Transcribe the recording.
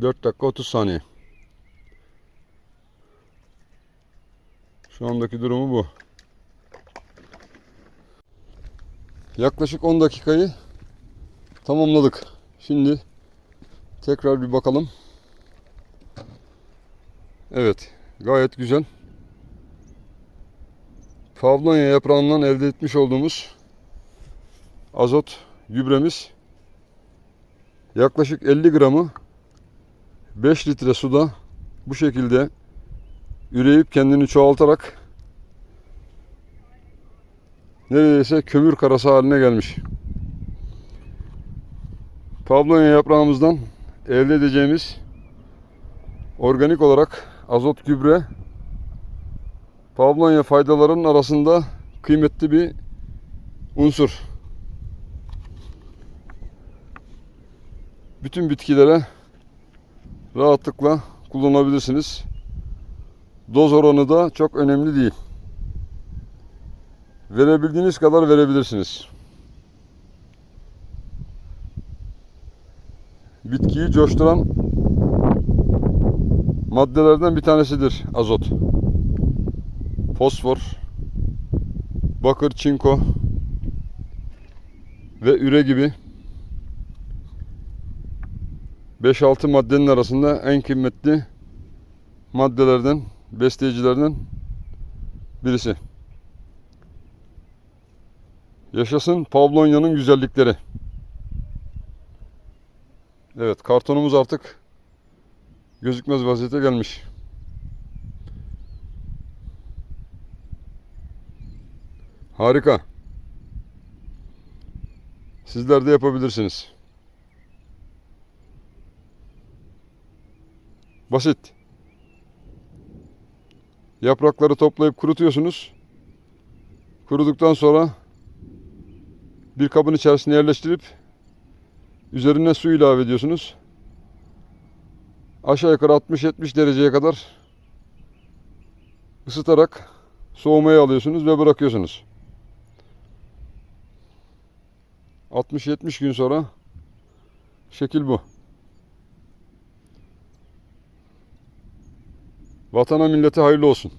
4 dakika 30 saniye. Şu andaki durumu bu. Yaklaşık 10 dakikayı tamamladık. Şimdi tekrar bir bakalım. Evet, gayet güzel. Pavlonya yaprağından elde etmiş olduğumuz azot gübremiz yaklaşık 50 gramı 5 litre suda bu şekilde üreyip kendini çoğaltarak neredeyse kömür karası haline gelmiş. Pavlonya yaprağımızdan elde edeceğimiz organik olarak azot gübre Pavlonya faydalarının arasında kıymetli bir unsur. Bütün bitkilere rahatlıkla kullanabilirsiniz. Doz oranı da çok önemli değil. Verebildiğiniz kadar verebilirsiniz. Bitkiyi coşturan maddelerden bir tanesidir azot. Fosfor, bakır, çinko ve üre gibi 5-6 maddenin arasında en kıymetli maddelerden, besleyicilerden birisi. Yaşasın Pavlonya'nın güzellikleri. Evet, kartonumuz artık gözükmez vaziyete gelmiş. Harika. Sizler de yapabilirsiniz. Basit. Yaprakları toplayıp kurutuyorsunuz. Kuruduktan sonra bir kabın içerisine yerleştirip üzerine su ilave ediyorsunuz. Aşağı yukarı 60-70 dereceye kadar ısıtarak soğumaya alıyorsunuz ve bırakıyorsunuz. 60-70 gün sonra şekil bu. Vatana millete hayırlı olsun.